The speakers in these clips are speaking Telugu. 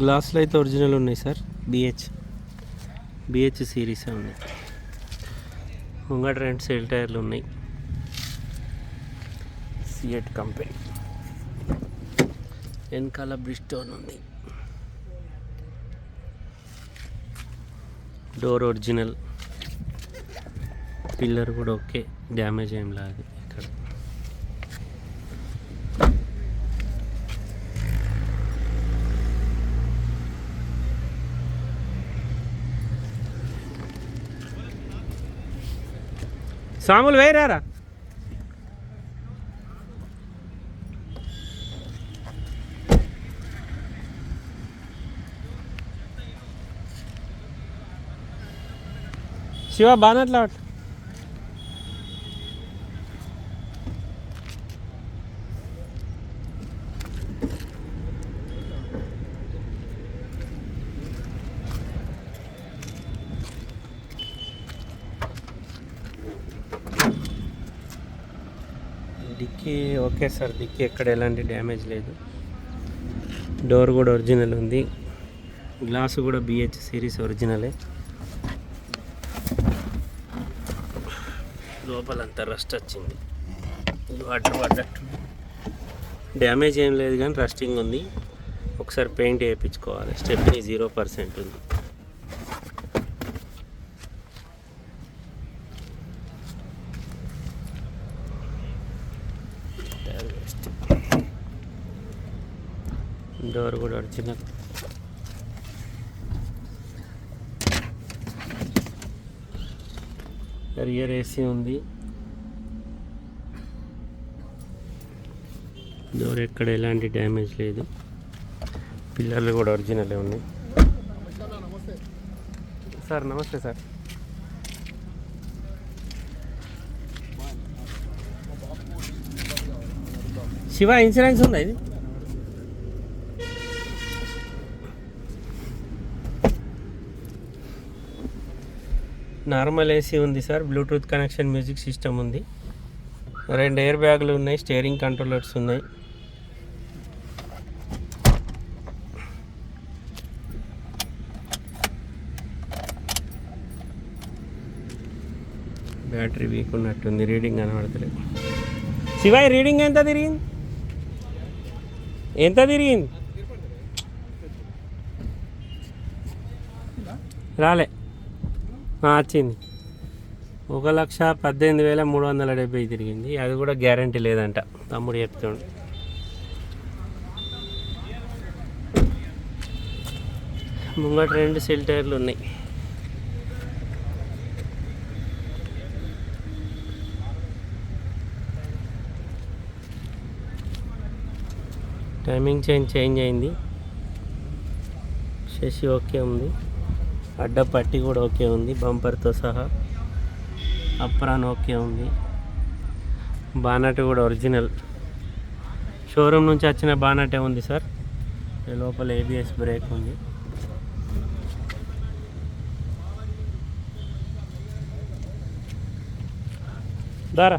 గ్లాసులు అయితే ఒరిజినల్ ఉన్నాయి సార్. బిహెచ్ బిహెచ్ సిరీస్ ఉన్నాయి. ముంగట రెండు సెల్ టైర్లు ఉన్నాయి. సిఎట్ కంపెనీ వెనకాల బ్రిస్టోన్ ఉంది. డోర్ ఒరిజినల్ పిల్లర్ కూడా ఓకే. డ్యామేజ్ ఏం లేదు సాములు వేయరారా శివ బానట్లా దిక్కి ఓకే సార్ దిక్కి ఎక్కడ ఎలాంటి డ్యామేజ్ లేదు. డోర్ కూడా ఒరిజినల్ ఉంది. గ్లాసు కూడా బిహెచ్ సిరీస్ ఒరిజినలే. లోపలంతా రస్ట్ వచ్చింది. వాటర్ పడ్డట్టు. డ్యామేజ్ ఏం లేదు కానీ రస్టింగ్ ఉంది. ఒకసారి పెయింట్ వేయించుకోవాలి. స్టెప్ని జీరో పర్సెంట్ ఉంది. డోర్ కూడా ఒరిజినల్ రియర్ ఏసీ ఉంది. డోర్ ఎక్కడ ఎలాంటి డ్యామేజ్ లేదు. పిల్లర్లు కూడా ఒరిజినలే ఉన్నాయి. సార్ నమస్తే సార్. శివ ఇన్సూరెన్స్ ఉందా ఇది? నార్మల్ ఏసీ ఉంది sir. Bluetooth connection music system ఉంది. రెండు ఎయిర్ బ్యాగులు ఉన్నాయి. స్టీరింగ్ కంట్రోలర్స్ ఉన్నాయి. బ్యాటరీ వీక్ ఉన్నట్టుంది. రీడింగ్ కనబడతలేదు. శివాయ్ రీడింగ్ ఎంత తిరిగింది? ఎంత తిరిగింది? రాలే. వచ్చింది ఒక లక్ష పద్దెనిమిది వేల మూడు వందల డెబ్బై తిరిగింది. అది కూడా గ్యారంటీ లేదంట. తమ్ముడు చెప్తుండు. ముంగట రెండు సెల్ టైర్లు ఉన్నాయి. టైమింగ్ చేంజ్ చేంజ్ అయింది. శశి ఓకే ఉంది. అడ్డ పట్టి కూడా ఓకే ఉంది బంపర్తో సహా. అప్రాన్ ఓకే ఉంది. బానట్ కూడా ఒరిజినల్. షోరూమ్ నుంచి వచ్చిన బానటే ఉంది సార్. ఈ లోపల ఏబిఎస్ బ్రేక్ ఉంది. దారా.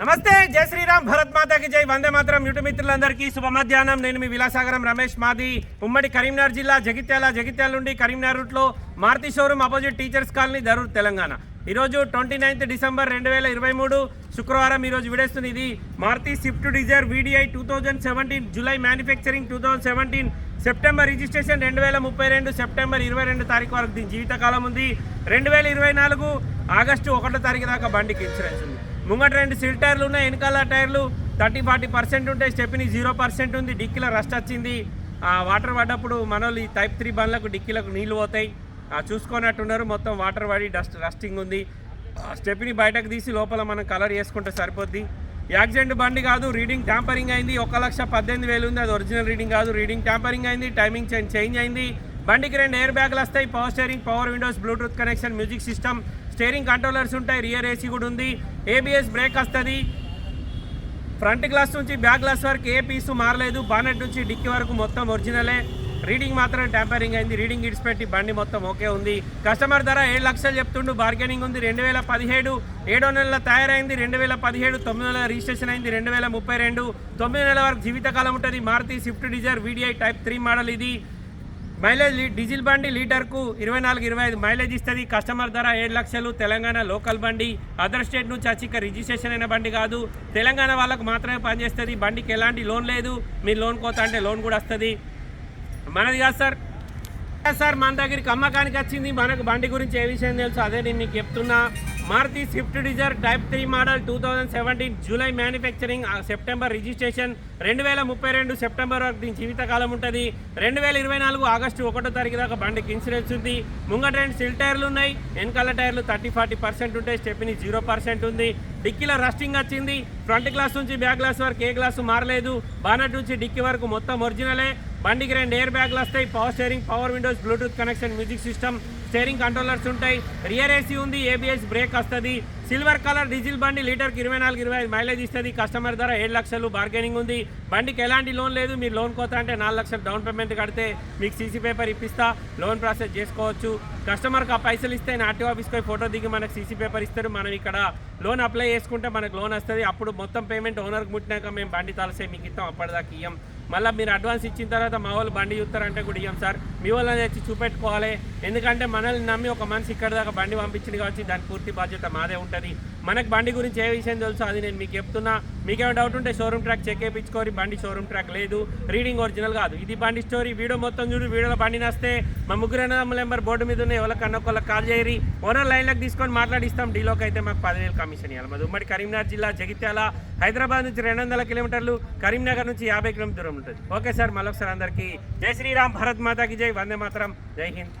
నమస్తే జై శ్రీరామ్ భరత్ మాతాకి జై. వందే మాత్రం యూట్యూబ్ మిత్రులందరికీ శుభ మధ్యాహ్నం. నేను మీ విలాసాగరం రమేష్ మాది. ఉమ్మడి కరీంనగర్ జిల్లా జగిత్యాల జగిత్యాల నుండి కరీంనగర్ రూట్లో Maruti showroom opposite teachers colony Darur Telangana. ఈరోజు ట్వంటీ నైన్త్ డిసెంబర్ రెండు వేల ఇరవై మూడు. శుక్రవారం ఈరోజు విడేస్తుంది ఇది. Maruti Swift Dzire VDI two thousand seventeen July manufacturing two thousand seventeen. September registration రెండు వేల ముప్పై రెండు సెప్టెంబర్ ఇరవై రెండు తారీఖు వరకు దీని జీవితకాలం ఉంది. రెండు వేల ఇరవై నాలుగు ఆగస్టు ఒకటో తారీఖు దాకా బండికి ఇన్సూరెన్స్ ఉంది. ముంగట రెండు సిల్ టైర్లు ఉన్నాయి వెనకాల టైర్లు. థర్టీ ఫార్టీ పర్సెంట్ ఉంటే స్టెప్ని జీరో పర్సెంట్ ఉంది. డిక్కీలో రస్ట్ వచ్చింది. వాటర్ పడ్డప్పుడు మనోళ్ళు ఈ టైప్ త్రీ బండ్లకు డిక్కీలకు నీళ్ళు పోతాయి. చూసుకున్నట్టున్నారు. మొత్తం వాటర్ పడి డస్ట్ రస్టింగ్ ఉంది. ఆ స్టెప్ని బయటకు తీసి లోపల మనం కలర్ చేసుకుంటే సరిపోద్ది. యాక్సిడెంట్ బండి కాదు రీడింగ్ ట్యాంపరింగ్ అయింది. ఒక లక్ష పద్దెనిమిది వేలు ఉంది. అది ఒరిజినల్ రీడింగ్ కాదు రీడింగ్ ట్యాంపరింగ్ అయింది. టైమింగ్ చేంజ్ చేంజ్ అయింది. బండికి రెండు ఎయిర్ బ్యాగ్లు వస్తాయి. Power steering power windows Bluetooth connection music system steering controllers ఉంటాయి. రియర్ ఏసీ కూడా ఉంది. ఏబిఎస్ బ్రేక్ వస్తుంది. ఫ్రంట్ గ్లాస్ నుంచి బ్యాక్ గ్లాస్ వరకు ఏ పీసు మారలేదు. బానెట్ నుంచి డిక్కీ వరకు మొత్తం ఒరిజినలే రీడింగ్ మాత్రం ట్యాంపరింగ్ అయింది. రీడింగ్ ఇడ్స్ పెట్టి బండి మొత్తం ఓకే ఉంది. కస్టమర్ ధర ఏడు లక్షలు చెప్తుండు. బార్గెనింగ్ ఉంది. రెండు వేల పదిహేడు ఏడో నెలల తయారైంది. రెండు వేల పదిహేడు తొమ్మిది నెలల రిజిస్ట్రేషన్ అయింది. రెండు వేల ముప్పై రెండు తొమ్మిది నెలల వరకు జీవితకాలం ఉంటుంది. Maruti Swift Dzire VDI type three model ఇది. మైలేజ్ లీ- డీజిల్ బండి లీటర్కు ఇరవై నాలుగు ఇరవై ఐదు మైలేజ్ ఇస్తుంది. కస్టమర్ ధర ఏడు లక్షలు. తెలంగాణ లోకల్ బండి. అదర్ స్టేట్ నుంచి వచ్చి ఇక్కడ రిజిస్ట్రేషన్ అయిన బండి కాదు. తెలంగాణ వాళ్ళకు మాత్రమే పనిచేస్తుంది. బండికి ఎలాంటి లోన్ లేదు. మీరు లోన్ కోత అంటే లోన్ కూడా వస్తుంది. మనది కాదు సార్. సార్ మన దగ్గరికి అమ్మకానికి వచ్చింది మనకు బండి గురించి ఏ విషయం తెలుసు అదే నేను మీకు చెప్తున్నా. Maruti Swift Dzire type three model two thousand seventeen July manufacturing September registration రెండు వేల ముప్పై రెండు సెప్టెంబర్ వరకు దీని జీవితకాలం ఉంటుంది. రెండు వేల ఇరవై నాలుగు ఆగస్టు ఒకటో తారీఖు దాకా బండికి ఇన్సూరెన్స్ ఉంది. ముంగట రెండు సిల్ టైర్లు ఉన్నాయి వెనకాల టైర్లు థర్టీ ఫార్టీ పర్సెంట్ ఉంటాయి స్టెప్ని జీరో పర్సెంట్ ఉంది. డిక్కీలో రస్టింగ్ వచ్చింది ఫ్రంట్ గ్లాస్ నుంచి బ్యాక్ గ్లాస్ వరకు ఏ గ్లాసు మారలేదు. బానట్ నుంచి డిక్కీ వరకు మొత్తం ఒరిజినలే. బండికి రెండు ఎయిర్ బ్యాగ్లు వస్తాయి power steering power windows Bluetooth connection music system steering controllers ఉంటాయి. రియర్ ఏసీ ఉంది ఏబిఎస్ బ్రేక్ వస్తుంది. సిల్వర్ కలర్ డీజిల్ బండి లీటర్కి ఇరవై నాలుగు ఇరవై ఐదు మైలేజ్ ఇస్తుంది. కస్టమర్ ధర ఏడు లక్షలు బార్గెనింగ్ ఉంది. బండికి ఎలాంటి లోన్ లేదు మీరు లోన్ కోత అంటే నాలుగు లక్షలు డౌన్ పేమెంట్ కడితే మీకు సీసీ పేపర్ ఇప్పిస్తా లోన్ ప్రాసెస్ చేసుకోవచ్చు. కస్టమర్కి ఆ పైసలు ఇస్తే నేను ఆర్టీఓ ఆఫీస్కి పోయి ఫోటో దిగి మనకు సీసీ పేపర్ ఇస్తారు మనం ఇక్కడ లోన్ అప్లై చేసుకుంటే మనకు లోన్ వస్తుంది. అప్పుడు మొత్తం పేమెంట్ ఓనర్కి ముట్టినాక మేము బండి తలసే మీకు ఇస్తాం అప్పటిదాకా ఇయ్యం. మళ్ళీ మీరు అడ్వాన్స్ ఇచ్చిన తర్వాత మా వాళ్ళు బండి చూస్తారంటే కూడా ఇయ్యం సార్. మీ వాళ్ళని తెచ్చి చూపెట్టుకోవాలి. ఎందుకంటే మనల్ని నమ్మి ఒక మనిషి ఇక్కడ దాకా బండి పంపించింది కాబట్టి దాని పూర్తి బాధ్యత మాదే ఉంటుంది. మనకు బండి గురించి ఏ విషయం తెలుసో అది నేను మీకు చెప్తున్నా. మీకేమైనా డౌట్ ఉంటే షోరూమ్ ట్రాక్ చెక్ చేయించుకోరి. బండి షోరూమ్ ట్రాక్ లేదు. రీడింగ్ ఒరిజినల్ కాదు. ఇది బండి స్టోరీ వీడియో మొత్తం చూడు. వీడియోలో బండి నస్తే. మా ముగ్గురు అన్నదమ్ముల నెంబర్ బోర్డు మీద ఉన్న ఎవరికన్నా ఒకళ్ళకి కాల్ చేయరి. ఓనర్ లైన్లకు తీసుకొని మాట్లాడిస్తాం. డీలోకి అయితే మాకు పదివేలు కమిషన్ ఇవ్వాలి మాది ఉమ్మడి కరీంనగర్ జిల్లా జగిత్యాల. హైదరాబాద్ నుంచి రెండు వందల కిలోమీటర్లు. కరీంనగర్ నుంచి యాభై కిలోమీటర్ దూరం ఉంటుంది. Okay sir. మరొకసారి అందరికీ జై శ్రీరామ్. భరత్ మాతాకి జై. వందే మాత్రం. జై హింద్.